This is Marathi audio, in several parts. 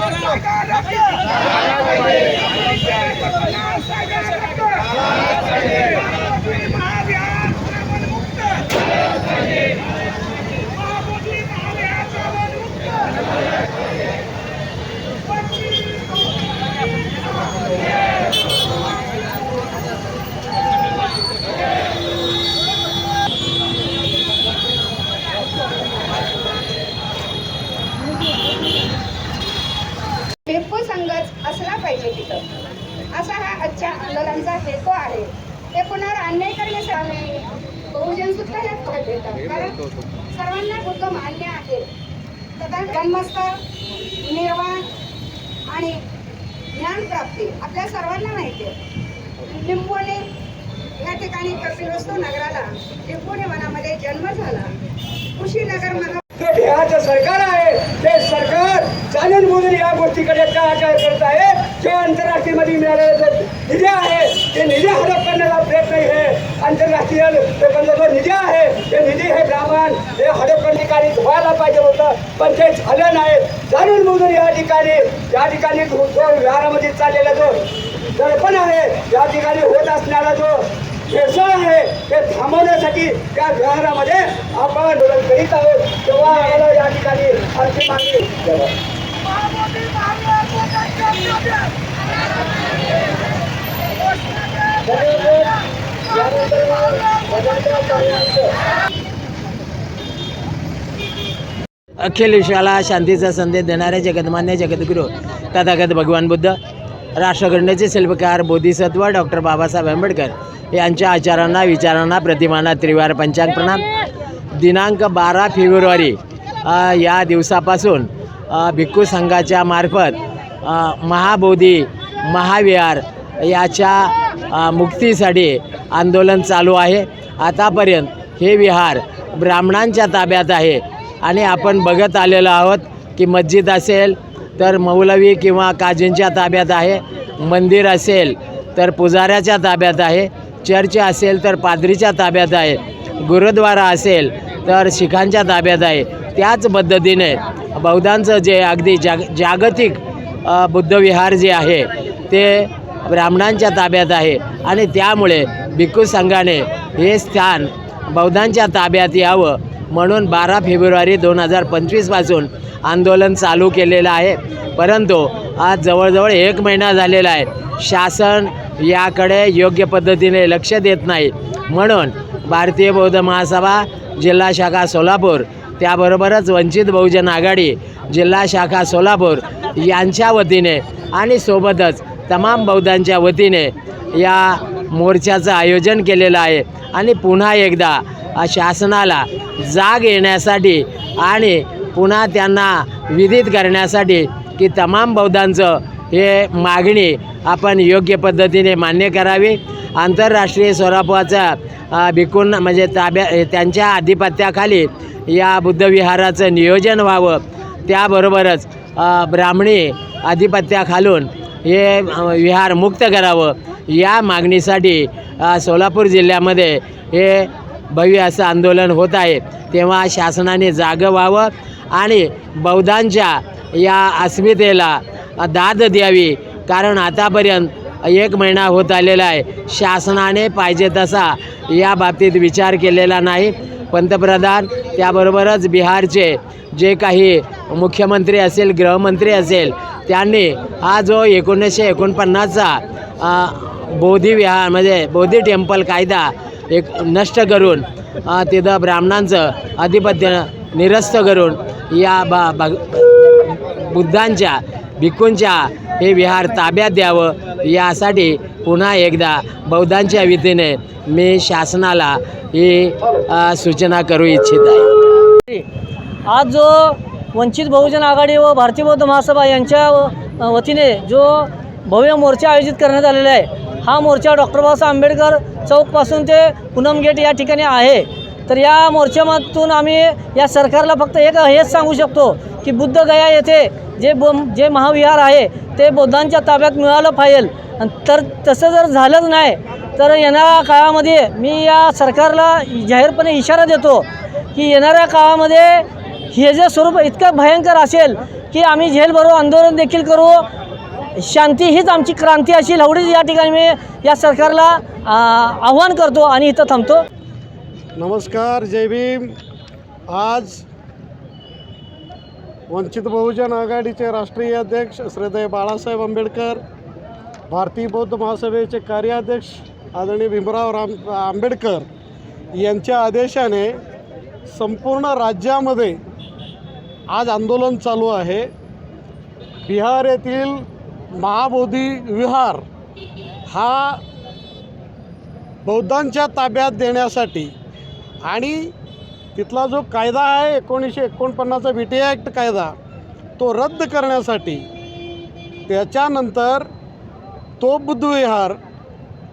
सरकार असा हा आजच्या आंदोलनाचा हेतू आहे. ते कुणावर अन्याय करण्यासाठी बहुजन सुद्धा यात भर देतात कारण सर्वांना बुद्ध मान्य आहे. तथा जन्मस्थळ निर्वाण आणि ज्ञानप्राप्ती आपल्या सर्वांना माहिती आहे. लिंबोणे या ठिकाणी कपिलवस्तू नगराला. लिंबोणे वनामध्ये जन्म झाला. कुशीनगर मना सरकार आहे. जाणून बुजून या गोष्टीकडे काय काय करत आहे. जो आंतरराष्ट्रीयमध्ये मिळालेला जो निधी आहे ते निधी हडप करण्याचा प्रयत्न हे आंतरराष्ट्रीय लोकांचा जो निधी आहे ते निधी हे ब्राह्मण हे हडप व्हायला पाहिजे होतं. पण ते झालं नाही. जाणून बुजून या ठिकाणी या ठिकाणी जो विहारामध्ये चाललेला जो दर्पण आहे या ठिकाणी होत असणारा जो भेसळ आहे ते थांबवण्यासाठी त्या विहारामध्ये आपण करीत आहोत. तेव्हा आम्हाला या ठिकाणी आणखी मागणी अखिल विश्वाला शांतीचा संदेश देणारे जगतमान्य जगद्गुरू तथागत भगवान बुद्ध राष्ट्रघटनेचे शिल्पकार बोधिसत्व डॉक्टर बाबासाहेब आंबेडकर यांच्या आचारांना विचारांना प्रतिमांना त्रिवार पंचांग प्रणाम. दिनांक बारा फेब्रुवारी या दिवसापासून भिक्खू संघाच्या मार्फत महाबोधी महाविहार याच्या मुक्तीसाठी आंदोलन चालू आहे. आतापर्यंत हे विहार ब्राह्मणांच्या ताब्यात आहे आणि आपण बघत आलेलो आहोत की मस्जिद असेल तर मौलवी किंवा काजींच्या ताब्यात आहे मंदिर असेल तर पुजाऱ्याच्या ताब्यात आहे चर्च असेल तर पादरीच्या ताब्यात आहे गुरुद्वारा असेल तर शिखांच्या ताब्यात आहे. त्याच पद्धतीने बौद्धांचं जे अगदी जाग जागतिक बुद्धविहार जे आहे ते ब्राह्मणांच्या ताब्यात आहे. आणि त्यामुळे भिक्खू संघाने हे स्थान बौद्धांच्या ताब्यात यावं म्हणून बारा फेब्रुवारी दोन हजार पंचवीसपासून आंदोलन चालू केलेलं आहे. परंतु आज जवळजवळ एक महिना झालेला आहे. शासन याकडे योग्य पद्धतीने लक्ष देत नाही. म्हणून भारतीय बौद्ध महासभा जिल्हा शाखा सोलापूर त्याबरोबरच वंचित बहुजन आघाडी जिल्हा शाखा सोलापूर यांच्या वतीने आणि सोबतच तमाम बौद्धांच्या वतीने या मोर्चाचं आयोजन केलेलं आहे. आणि पुन्हा एकदा शासनाला जाग येण्यासाठी आणि पुन्हा त्यांना विदित करण्यासाठी की तमाम बौद्धांचं हे मागणी आपण योग्य पद्धतीने मान्य करावी. आंतरराष्ट्रीय स्वरूपाचा भिकून म्हणजे ताब्या त्यांच्या आधिपत्याखाली या बुद्धविहाराचं नियोजन व्हावं. त्याबरोबरच ब्राह्मणी आधिपत्याखालून हे विहार मुक्त करावं. या मागणीसाठी सोलापूर जिल्ह्यामध्ये हे भव्य असं आंदोलन होत आहे. तेव्हा शासनाने जागं व्हावं आणि बौद्धांच्या या अस्मितेला दाद द्यावी. कारण आतापर्यंत एक महिना होत आलेला आहे. शासनाने पाहिजे तसा या बाबतीत विचार केलेला नाही. पंतप्रधान त्याबरोबरच बिहारचे जे काही मुख्यमंत्री असेल गृहमंत्री असेल त्यांनी हा जो एकोणीसशे एकोणपन्नासचा बोधी विहार म्हणजे बोधी टेम्पल कायदा एक नष्ट करून तिथं ब्राह्मणांचं आधिपत्य निरस्त करून या बा बुद्धांच्या भिक्खूंच्या हे विहार ताब्यात द्यावं यासाठी पुन्हा एकदा बौद्धांच्या वतीने मी शासनाला ही सूचना करू इच्छित आहे. आज जो वंचित बहुजन आघाडी व भारतीय बौद्ध महासभा यांच्या वतीने जो भव्य मोर्चा आयोजित करण्यात आलेला आहे हा मोर्चा डॉक्टर बाबासाहेब आंबेडकर चौकपासून ते पूनम गेट या ठिकाणी आहे. तर या मोर्चामधून आम्ही या सरकारला फक्त एक हेच सांगू शकतो की बुद्धगया येथे जे बो जे महाविहार आहे ते बौद्धांच्या ताब्यात मिळालं पाहिजे. तर तसं जर झालंच नाही तर येणाऱ्या काळामध्ये मी या सरकारला जाहीरपणे इशारा देतो की येणाऱ्या काळामध्ये हे जे स्वरूप इतकं भयंकर असेल की आम्ही झेल भरू आंदोलन देखील करू शांती हीच आमची क्रांती असेल एवढीच या ठिकाणी मी या सरकारला आव्हान करतो आणि इथं थांबतो. नमस्कार जय भीम. आज वंचित बहुजन आघाडीचे राष्ट्रीय अध्यक्ष श्रद्धेय बाळासाहेब आंबेडकर भारतीय बौद्ध महासभेचे कार्याध्यक्ष आदरणीय भीमराव राम आंबेडकर यांच्या आदेशाने संपूर्ण राज्यामध्ये आज आंदोलन चालू आहे. बिहार येथील महाबोधी विहार हा बौद्धांच्या ताब्यात देण्यासाठी आणि तिथला जो कायदा आहे एकोणीसशे एकोणपन्नासचा व्ही टी ॲक्ट कायदा तो रद्द करण्यासाठी त्याच्यानंतर तो बुद्धविहार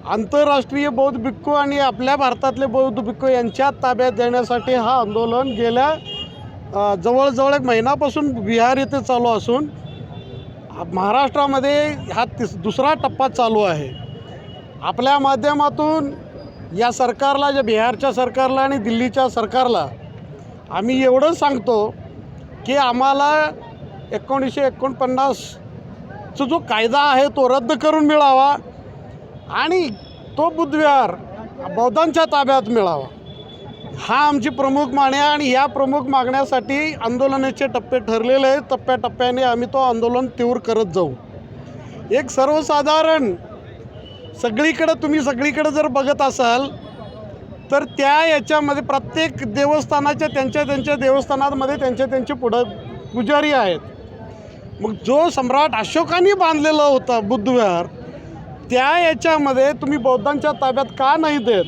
आंतरराष्ट्रीय बौद्ध भिक्खू आणि आपल्या भारतातले बौद्ध भिक्खू यांच्या ताब्यात देण्यासाठी हा आंदोलन गेल्या जवळजवळ एक महिनापासून बिहार येथे चालू असून महाराष्ट्रामध्ये हा तिस दुसरा टप्पा चालू आहे. आपल्या माध्यमातून या सरकारला ज्या बिहारच्या सरकारला आणि दिल्लीच्या सरकारला आम्ही एवढं सांगतो की आम्हाला एकोणीसशे एकोणपन्नासचा जो कायदा आहे तो रद्द करून मिळावा आणि तो बुद्धविहार बौद्धांच्या ताब्यात मिळावा. हा आमची प्रमुख मागणी आहे आणि या प्रमुख मागण्यासाठी आंदोलनाचे टप्पे ठरलेले आहेत. टप्प्याटप्प्याने आम्ही तो आंदोलन तीव्र करत जाऊ. एक सर्वसाधारण सगळीकडं तुम्ही सगळीकडं जर बघत असाल तर त्या याच्यामध्ये प्रत्येक देवस्थानाच्या त्यांच्या त्यांच्या देवस्थानामध्ये त्यांचे त्यांचे पुढं पुजारी आहेत. मग जो सम्राट अशोकाने बांधलेला होता बुद्धविहार त्या याच्यामध्ये तुम्ही बौद्धांच्या ताब्यात का नाही देत?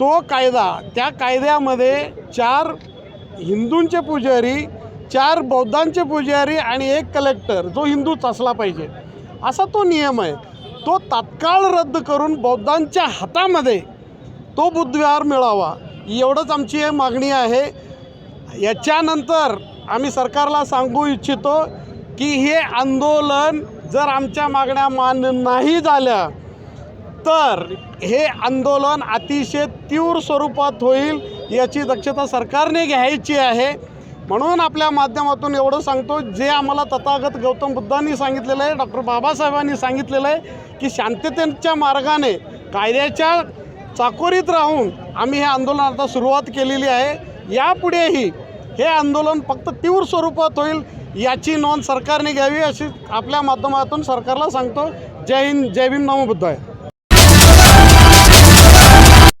तो कायदा त्या कायद्यामध्ये चार हिंदूंचे पुजारी चार बौद्धांचे पुजारी आणि एक कलेक्टर जो हिंदूच असला पाहिजे. असा तो नियम आहे. तो तात्काळ रद्द करून बौद्धांच्या हातामध्ये तो बुद्धविहार मिळावा एवढंच आमची हे मागणी आहे. याच्यानंतर आम्ही सरकारला सांगू इच्छितो की हे आंदोलन जर आमच्या मागण्या मान्य नाही झाल्या तर हे आंदोलन अतिशय तीव्र स्वरूपात होईल याची दक्षता सरकारने घ्यायची आहे. म्हणून आपल्या माध्यमातून एवढं सांगतो जे आम्हाला तथागत गौतम बुद्धांनी सांगितलेलं आहे डॉक्टर बाबासाहेबांनी सांगितलेलं आहे की शांततेच्या मार्गाने कायद्याच्या चाकोरीत राहून आम्ही हे आंदोलन आता सुरुवात केलेली आहे. यापुढेही हे आंदोलन फक्त तीव्र स्वरूपात होईल याची नोंद सरकारने घ्यावी अशी आपल्या माध्यमातून सरकारला सांगतो. जय हिंद जय भीम नमो बुद्धाय.